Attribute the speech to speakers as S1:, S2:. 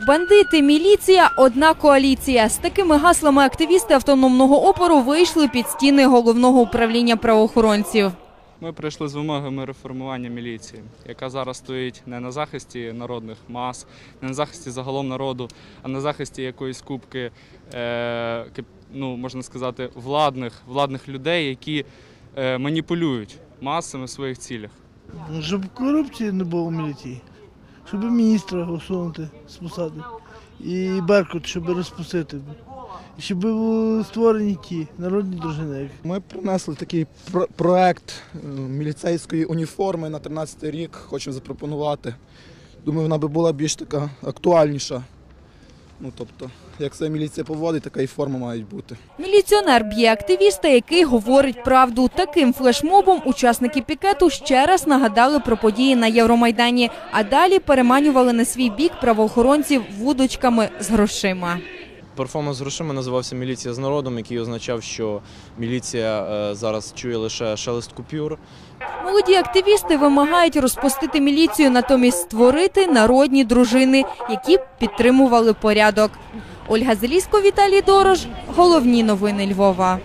S1: Бандити, міліція, одна коаліція. З такими гаслами активісти автономного опору вийшли під стіни головного управління правоохоронців.
S2: Ми прийшли з вимогами реформування міліції, яка зараз стоїть не на захисті народних мас, не на захисті загалом народу, а на захисті якоїсь кубки, е, ну, можна сказати, владних, владних людей, які е, маніпулюють масами в своїх цілях.
S3: Щоб корупції не було в міліції, щоб міністра усунути з. І Беркут, щоб розпустити. Щоб були створені ті народні дружини.
S4: Ми принесли такий про- проект е, міліцейської уніформи на 13 рік. Хочемо запропонувати. Думаю, вона би була більш така актуальніша. Ну, тобто, як це міліція поводить, така і форма мають бути.
S1: Міліціонер б'є активіста, який говорить правду. Таким флешмобом учасники пікету ще раз нагадали про події на Євромайдані, а далі переманювали на свій бік правоохоронців вудочками з грошима.
S5: Перформанс з грошима називався Міліція з народом, який означав, що міліція е, зараз чує лише шелест купюр.
S1: Молоді активісти вимагають розпустити міліцію, натомість створити народні дружини, які б підтримували порядок. Ольга Зелісько, Віталій Дорож. Головні новини Львова.